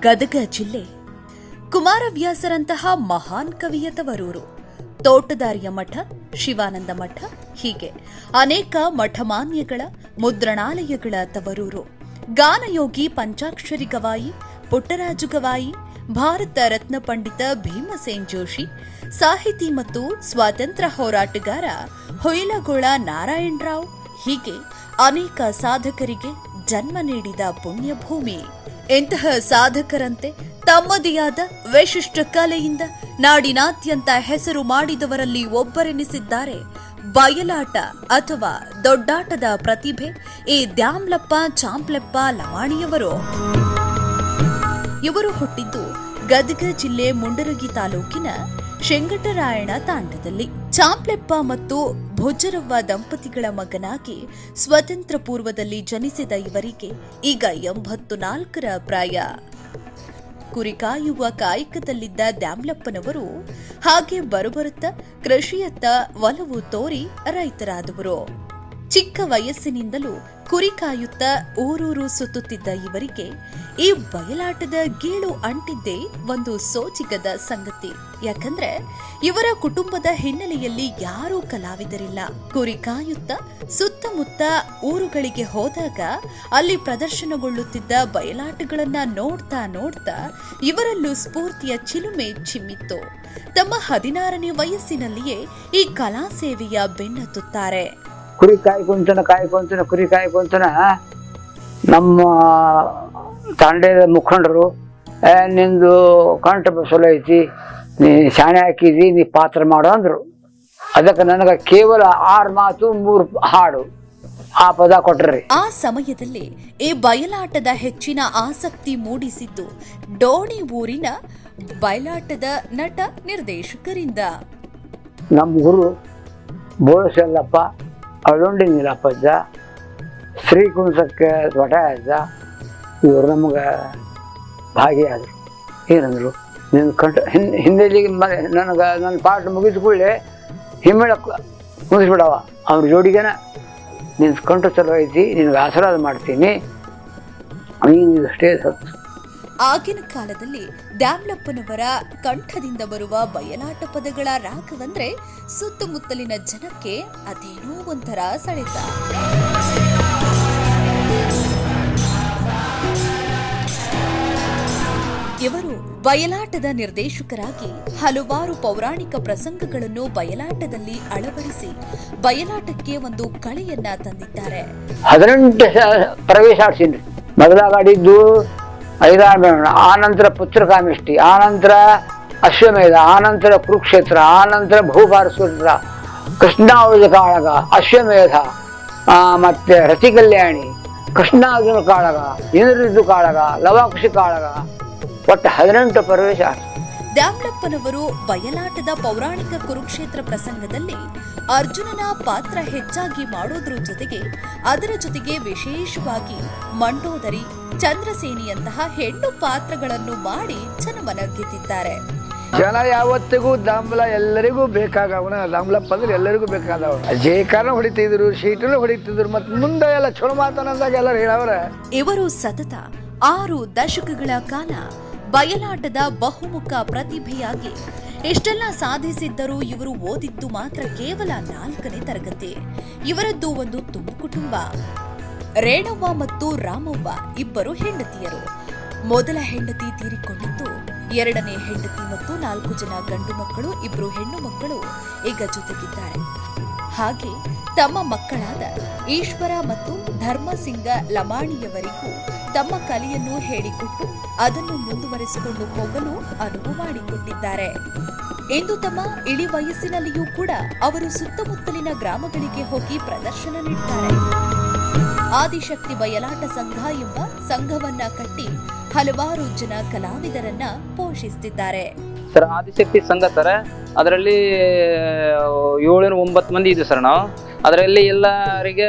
ಗದಗ ಜಿಲ್ಲೆ ಕುಮಾರವ್ಯಾಸರಂತಹ ಮಹಾನ್ ಕವಿಯ ತವರೂರು ತೋಟದಾರಿಯ ಮಠ, ಶಿವಾನಂದ ಮಠ, ಹೀಗೆ ಅನೇಕ ಮಠಮಾನ್ಯಗಳ ಮುದ್ರಣಾಲಯಗಳ ತವರೂರು ಗಾನಯೋಗಿ ಪಂಚಾಕ್ಷರಿ ಗವಾಯಿ, ಪುಟ್ಟರಾಜು ಗವಾಯಿ, ಭಾರತ ರತ್ನ ಪಂಡಿತ ಭೀಮಸೇನ್ ಜೋಶಿ, ಸಾಹಿತಿ ಮತ್ತು ಸ್ವಾತಂತ್ರ್ಯ ಹೋರಾಟಗಾರ ಹೊಯ್ಲಗೋಳ ನಾರಾಯಣರಾವ್, ಹೀಗೆ ಅನೇಕ ಸಾಧಕರಿಗೆ ಜನ್ಮ ನೀಡಿದ ಪುಣ್ಯಭೂಮಿ. ಇಂತಹ ಸಾಧಕರಂತೆ ತಮ್ಮದಿಯಾದ ವಿಶಿಷ್ಟ ಕಲೆಯಿಂದ ನಾಡಿನಾದ್ಯಂತ ಹೆಸರು ಮಾಡಿದವರಲ್ಲಿ ಒಬ್ಬರೆನಿಸಿದ್ದಾರೆ. ಬಯಲಾಟ ಅಥವಾ ದೊಡ್ಡಾಟದ ಪ್ರತಿಭೆ ಈ ದ್ಯಾಮ್ಲಪ್ಪ ಚಾಂಪ್ಲೆಪ್ಪ ಲವಾಣಿಯವರು ಇವರು ಹುಟ್ಟಿದ್ದು ಗದಗ ಜಿಲ್ಲೆ ಮುಂಡರಗಿ ತಾಲೂಕಿನ ಶೆಂಗಟರಾಯಣ ತಾಂಡದಲ್ಲಿ. ಚಾಂಪ್ಲೆಪ್ಪ ಮತ್ತು ಭುಜರವ್ವ ದಂಪತಿಗಳ ಮಗನಾಗಿ ಸ್ವತಂತ್ರ ಪೂರ್ವದಲ್ಲಿ ಜನಿಸಿದ ಇವರಿಗೆ ಈಗ ಎಂಬತ್ತು ನಾಲ್ಕರ ಪ್ರಾಯ. ಕುರಿ ಕಾಯುವ ಕಾಯಕದಲ್ಲಿದ್ದ ದ್ಯಾಮ್ಲಪ್ಪನವರು ಹಾಗೆ ಬರುಬರುತ್ತ ಕೃಷಿಯತ್ತ ಒಲವು ತೋರಿ ರೈತರಾದವರು. ಚಿಕ್ಕ ವಯಸ್ಸಿನಿಂದಲೂ ಕುರಿ ಕಾಯುತ್ತಾ ಊರೂರು ಸುತ್ತುತ್ತಿದ್ದ ಇವರಿಗೆ ಈ ಬಯಲಾಟದ ಗೀಳು ಅಂಟಿದ್ದೇ ಒಂದು ಸೋಜಿಗದ ಸಂಗತಿ. ಯಾಕಂದ್ರೆ ಇವರ ಕುಟುಂಬದ ಹಿನ್ನೆಲೆಯಲ್ಲಿ ಯಾರೂ ಕಲಾವಿದರಿಲ್ಲ. ಕುರಿ ಕಾಯುತ್ತ ಸುತ್ತಮುತ್ತ ಊರುಗಳಿಗೆ ಹೋದಾಗ ಅಲ್ಲಿ ಪ್ರದರ್ಶನಗೊಳ್ಳುತ್ತಿದ್ದ ಬಯಲಾಟಗಳನ್ನ ನೋಡ್ತಾ ನೋಡ್ತಾ ಇವರಲ್ಲೂ ಸ್ಫೂರ್ತಿಯ ಚಿಲುಮೆ ಚಿಮ್ಮಿತ್ತು. ತಮ್ಮ ಹದಿನಾರನೇ ವಯಸ್ಸಿನಲ್ಲಿಯೇ ಈ ಕಲಾ ಸೇವೆಯ ಬೆನ್ನತ್ತುತ್ತಾರೆ ಕುರಿ ಕಾಯ್ಕೊಂತನ ಕಾಯ್ಕೊಂತನ ಕುರಿ ಕಾಯ್ಕೊಂತನ ನಮ್ಮ ತಾಂಡೇದ ಮುಖಂಡರು ನಿಂದು ಕಂಠ ಚಲೋ ಐತಿ ನೀ ಶಾಣೆ ಹಾಕಿದಿ ನೀ ಪಾತ್ರ ಮಾಡು ಅಂದರು. ಅದಕ್ಕೆ ನನಗೆ ಕೇವಲ ಆರು ಮಾತು ಮೂರು ಹಾಡು ಆ ಪದ ಕೊಟ್ರಿ. ಆ ಸಮಯದಲ್ಲಿ ಈ ಬಯಲಾಟದ ಹೆಚ್ಚಿನ ಆಸಕ್ತಿ ಮೂಡಿಸಿದ್ದು ಡೋಣಿ ಊರಿನ ಬಯಲಾಟದ ನಟ ನಿರ್ದೇಶಕರಿಂದ. ನಮ್ಮ ಗುರು ಬೋಳಸಲ್ಲಪ್ಪ. ಅಳುಂಡಿ ನೀಲಪ್ಪಜ್ಜ ಶ್ರೀಕುಂಸಕ್ಕೆ ಅಜ್ಜ ಇವರು ನಮಗೆ ಭಾಗಿಯಾದರು. ಏನಂದರು? ನಿನ್ನ ಕಂಠ ಹಿನ್ ಹಿಂದೆಲಿಗೆ ನನಗೆ, ನನ್ನ ಪಾಠ ಮುಗಿಸ್ಕೊಳ್ಳಿ ಹಿಮ್ಮೆಳಕ್ಕೆ ಮುಗಿಸ್ಬಿಡವ. ಅವ್ರ ಜೋಡಿಗೆನ ನಿನ್ನ ಕಂಠ ಚಲೋ ಐತಿ ನಿನಗೆ ಆಶೀರ್ವಾದ ಮಾಡ್ತೀನಿ. ನೀನು ಅಷ್ಟೇ ಸತ್ತು. ಆಗಿನ ಕಾಲದಲ್ಲಿ ದ್ಯಾಮ್ಲಪ್ಪನವರ ಕಂಠದಿಂದ ಬರುವ ಬಯಲಾಟ ಪದಗಳ ರಾಗವಂದ್ರೆ ಸುತ್ತಮುತ್ತಲಿನ ಜನಕ್ಕೆ ಅದೇನೋ ಒಂಥರ ಸೆಳೆತ. ಇವರು ಬಯಲಾಟದ ನಿರ್ದೇಶಕರಾಗಿ ಹಲವಾರು ಪೌರಾಣಿಕ ಪ್ರಸಂಗಗಳನ್ನು ಬಯಲಾಟದಲ್ಲಿ ಅಳವಡಿಸಿ ಬಯಲಾಟಕ್ಕೆ ಒಂದು ಕಳೆಯನ್ನ ತಂದಿದ್ದಾರೆ. ಹದಿನೆಂಟು ಪ್ರವೇಶ ಆಡ್ಸೀನಿ ಮೊದಲಾಗ ಆಡಿದ್ದು ಆನಂತರ ಪುತ್ರಕಾಮಿಷ್ಟಿ, ಆನಂತರ ಅಶ್ವಮೇಧ, ಆನಂತರ ಕುರುಕ್ಷೇತ್ರ, ಆನಂತರ ಭೂಭಾರಸೂತ್ರ ಕೃಷ್ಣಾವಧಿ ಕಾಳಗ, ಅಶ್ವಮೇಧ ಮತ್ತೆ ರತಿ ಕಲ್ಯಾಣಿ ಕೃಷ್ಣಾರ್ಜುನ ಕಾಳಗ ಇಂದ್ರದ್ದು ಕಾಳಗ, ಲವಾಕ್ಷಿ ಕಾಳಗ, ಒಟ್ಟು ಹದಿನೆಂಟು ಪ್ರವೇಶ ದ್ಯಾಮ್ಲಪ್ಪನವರು ಬಯಲಾಟದ ಪೌರಾಣಿಕ ಕುರುಕ್ಷೇತ್ರ ಪ್ರಸಂಗದಲ್ಲಿ ಅರ್ಜುನನ ಪಾತ್ರ ಹೆಚ್ಚಾಗಿ ಮಾಡೋದ್ರ ಜೊತೆಗೆ ಅದರ ಜೊತೆಗೆ ವಿಶೇಷವಾಗಿ ಮಂಡೋದರಿ ಚಂದ್ರಸೇನಿಯಂತಹ ಹೆಣ್ಣು ಪಾತ್ರಗಳನ್ನು ಮಾಡಿ ಜನಮನ ಗೆದ್ದಿದ್ದಾರೆ ಜನ ಯಾವತ್ತಿಗೂ ದಾಂಬಲ ಎಲ್ಲರಿಗೂ ಬೇಕಾಗವನ ದಾಂಬಲಪ್ಪ ಅಂದ್ರೆ ಎಲ್ಲರಿಗೂ ಬೇಕಾದವ ಜೇಕಾರನ ಹೊಡಿತಿದ್ರು ಸೀಟನ್ನು ಹೊಡಿತಿದ್ರು ಮತ್ತೆ ಮುಂದೆ ಎಲ್ಲ ಚಲೋ ಮಾತನಂದಾಗ ಎಲ್ಲರೂ ಹೇಳವರ. ಇವರು ಸತತ ಆರು ದಶಕಗಳ ಕಾಲ ಬಯಲಾಟದ ಬಹುಮುಖ ಪ್ರತಿಭೆಯಾಗಿ. ಎಷ್ಟೆಲ್ಲ ಸಾಧಿಸಿದ್ದರೂ ಇವರು ಓದಿದ್ದು ಮಾತ್ರ ಕೇವಲ ನಾಲ್ಕನೇ ತರಗತಿ. ಇವರದ್ದು ಒಂದು ತುಂಬು ಕುಟುಂಬ. ರೇಣವ್ವ ಮತ್ತು ರಾಮವ್ವ ಇಬ್ಬರು ಹೆಂಡತಿಯರು. ಮೊದಲ ಹೆಂಡತಿ ತೀರಿಕೊಂಡಿದ್ದು, ಎರಡನೇ ಹೆಂಡತಿ ಮತ್ತು ನಾಲ್ಕು ಜನ ಗಂಡು ಮಕ್ಕಳು ಇಬ್ಬರು ಹೆಣ್ಣು ಮಕ್ಕಳು ಈಗ ಜೊತೆಗಿದ್ದಾರೆ. ಹಾಗೆ ತಮ್ಮ ಮಕ್ಕಳಾದ ಈಶ್ವರ ಮತ್ತು ಧರ್ಮಸಿಂಗ ಲಮಾಣಿಯವರಿಗೂ ತಮ್ಮ ಕಲೆಯನ್ನು ಹೇಳಿಕೊಟ್ಟು ಅದನ್ನು ಮುಂದುವರೆಸಿಕೊಂಡು ಹೋಗಲು ಅನುವು ಮಾಡಿಕೊಟ್ಟಿದ್ದಾರೆ ಇಂದು ತಮ್ಮ ಇಳಿ ವಯಸ್ಸಿನಲ್ಲಿಯೂ ಕೂಡ ಅವರು ಸುತ್ತಮುತ್ತಲಿನ ಗ್ರಾಮಗಳಿಗೆ ಹೋಗಿ ಪ್ರದರ್ಶನ ನೀಡುತ್ತಾರೆ ಆದಿಶಕ್ತಿ ಬಯಲಾಟ ಸಂಘ ಎಂಬ ಸಂಘವನ್ನ ಕಟ್ಟಿ ಹಲವಾರು ಜನ ಕಲಾವಿದರನ್ನ ಪೋಷಿಸುತ್ತಿದ್ದಾರೆ ಸರ್, ಆದಿಶಕ್ತಿ ಸಂಘ ಸರ್, ಅದರಲ್ಲಿ ಏಳು ಒಂಬತ್ತು ಮಂದಿ ಇದ್ವಿ ಸರ್ ನಾವು. ಅದರಲ್ಲಿ ಎಲ್ಲರಿಗೆ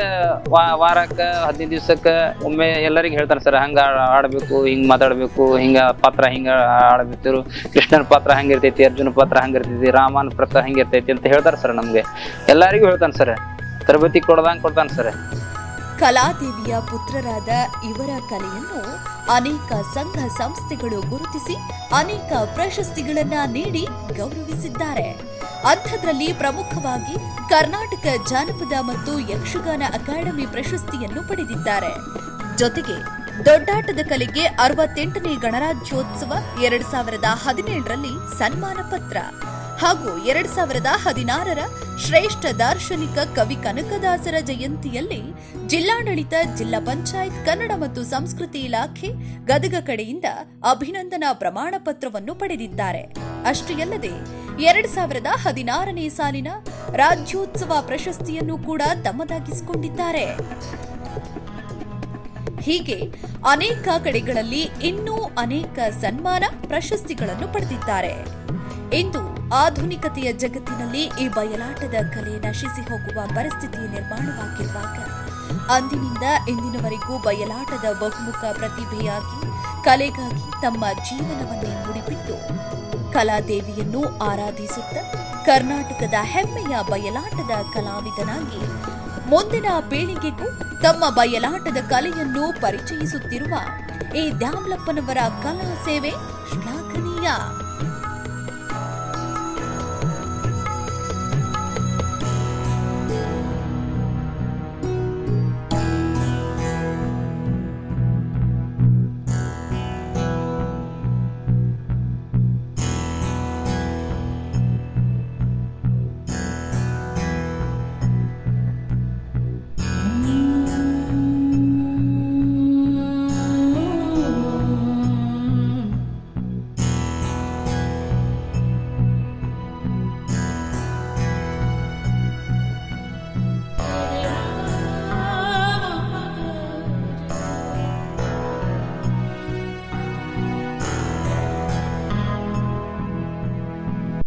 ವಾರಕ್ಕೆ ಹದಿನೈದು ದಿವ್ಸಕ್ಕೆ ಒಮ್ಮೆ ಎಲ್ಲರಿಗೆ ಹೇಳ್ತಾರೆ ಸರ್, ಹಂಗೆ ಆಡಬೇಕು, ಹಿಂಗೆ ಮಾತಾಡಬೇಕು, ಹಿಂಗೆ ಪಾತ್ರ ಹಿಂಗೆ ಆಡಬೇಕು ಕೃಷ್ಣನ ಪಾತ್ರ ಹಂಗಿರ್ತೈತಿ, ಅರ್ಜುನ ಪಾತ್ರ ಹಂಗಿರ್ತೈತಿ, ರಾಮನ ಪಾತ್ರ ಹಂಗಿರ್ತೈತಿ ಅಂತ ಹೇಳ್ತಾರೆ ಸರ್ ನಮಗೆ. ಎಲ್ಲರಿಗೂ ಹೇಳ್ತಾನೆ ಸರ್, ತರಬೇತಿ ಕೊಡ್ದಂಗೆ ಕೊಡ್ತಾನೆ ಸರ್. ಕಲಾದೇವಿಯ ಪುತ್ರರಾದ ಇವರ ಕಲೆಯನ್ನು ಅನೇಕ ಸಂಘ ಸಂಸ್ಥೆಗಳು ಗುರುತಿಸಿ ಅನೇಕ ಪ್ರಶಸ್ತಿಗಳನ್ನು ನೀಡಿ ಗೌರವಿಸಿದ್ದಾರೆ. ಅಂಥದ್ರಲ್ಲಿ ಪ್ರಮುಖವಾಗಿ ಕರ್ನಾಟಕ ಜಾನಪದ ಮತ್ತು ಯಕ್ಷಗಾನ ಅಕಾಡೆಮಿ ಪ್ರಶಸ್ತಿಯನ್ನು ಪಡೆದಿದ್ದಾರೆ. ಜೊತೆಗೆ ದೊಡ್ಡಾಟದ ಕಲೆಗೆ ಅರವತ್ತೆಂಟನೇ ಗಣರಾಜ್ಯೋತ್ಸವ ಎರಡ್ ಸಾವಿರದ ಹದಿನೇಳರಲ್ಲಿ ಸನ್ಮಾನ ಪತ್ರ. ಹಾಗೂ ಎರಡ್ ಸಾವಿರದ ಹದಿನಾರರ ಶ್ರೇಷ್ಠ ದಾರ್ಶನಿಕ ಕವಿ ಕನಕದಾಸರ ಜಯಂತಿಯಲ್ಲಿ ಜಿಲ್ಲಾಡಳಿತ, ಜಿಲ್ಲಾ ಪಂಚಾಯತ್, ಕನ್ನಡ ಮತ್ತು ಸಂಸ್ಕೃತಿ ಇಲಾಖೆ ಗದಗ ಕಡೆಯಿಂದ ಅಭಿನಂದನಾ ಪ್ರಮಾಣ ಪತ್ರವನ್ನು ಪಡೆದಿದ್ದಾರೆ. ಅಷ್ಟೇ ಅಲ್ಲದೆ ಎರಡ್ ಸಾವಿರದ ಹದಿನಾರನೇ ಸಾಲಿನ ರಾಜ್ಯೋತ್ಸವ ಪ್ರಶಸ್ತಿಯನ್ನು ಕೂಡ ತಮ್ಮದಾಗಿಸಿಕೊಂಡಿದ್ದಾರೆ. ಹೀಗೆ ಅನೇಕ ಕಡೆಗಳಲ್ಲಿ ಇನ್ನೂ ಅನೇಕ ಸನ್ಮಾನ ಪ್ರಶಸ್ತಿಗಳನ್ನು ಪಡೆದಿದ್ದಾರೆ. ಇಂದು ಆಧುನಿಕತೆಯ ಜಗತ್ತಿನಲ್ಲಿ ಈ ಬಯಲಾಟದ ಕಲೆ ನಶಿಸಿ ಹೋಗುವ ಪರಿಸ್ಥಿತಿ ನಿರ್ಮಾಣವಾಗಿರುವಾಗ ಅಂದಿನಿಂದ ಇಂದಿನವರೆಗೂ ಬಯಲಾಟದ ಬಹುಮುಖ ಪ್ರತಿಭೆಯಾಗಿ, ಕಲೆಗಾಗಿ ತಮ್ಮ ಜೀವನವನ್ನೇ ಮುಡಿಪಿಟ್ಟು ಕಲಾದೇವಿಯನ್ನು ಆರಾಧಿಸುತ್ತ ಕರ್ನಾಟಕದ ಹೆಮ್ಮೆಯ ಬಯಲಾಟದ ಕಲಾವಿದನಾಗಿ ಮುಂದಿನ ಪೀಳಿಗೆಗೂ ತಮ್ಮ ಬಯಲಾಟದ ಕಲೆಯನ್ನು ಪರಿಚಯಿಸುತ್ತಿರುವ ಈ ದ್ಯಾಮ್ಲಪ್ಪನವರ ಕಲಾ ಸೇವೆ ಶ್ಲಾಘನೀಯ.